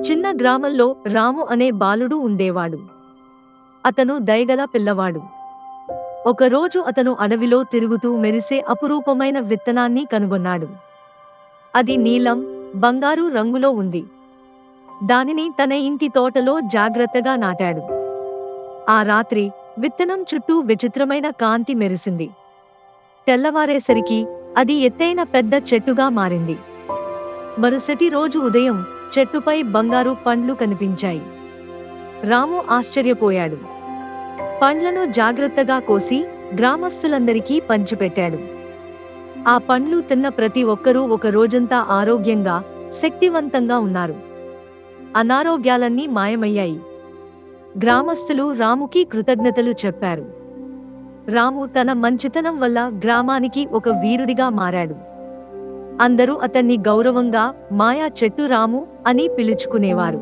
చిన్న గ్రామంలో రాము అనే బాలుడు ఉండేవాడు. అతను దయగల పిల్లవాడు. ఒకరోజు అతను అడవిలో తిరుగుతూ మెరిసే అపురూపమైన విత్తనాన్ని కనుగొన్నాడు. అది నీలం బంగారు రంగులో ఉంది. దానిని తన ఇంటి తోటలో జాగ్రత్తగా నాటాడు. ఆ రాత్రి విత్తనం చుట్టూ విచిత్రమైన కాంతి మెరిసింది. తెల్లవారేసరికి అది ఎత్తైన పెద్ద చెట్టుగా మారింది. మరుసటి రోజు ఉదయం చెట్టుపై బంగారు పండ్లు కనిపించాయి. రాము ఆశ్చర్యపోయాడు. పండ్లను జాగ్రత్తగా కోసి గ్రామస్తులందరికీ పంచిపెట్టాడు. ఆ పండ్లు తిన్న ప్రతి ఒక్కరూ ఒక రోజంతా ఆరోగ్యంగా శక్తివంతంగా ఉన్నారు. అనారోగ్యాలన్నీ మాయమయ్యాయి. గ్రామస్తులు రాముకి కృతజ్ఞతలు చెప్పారు. రాము తన మంచితనం వల్ల గ్రామానికి ఒక వీరుడిగా మారాడు. అందరూ అతన్ని గౌరవంగా మాయా చెట్టు రాము అని పిలుచుకునేవారు.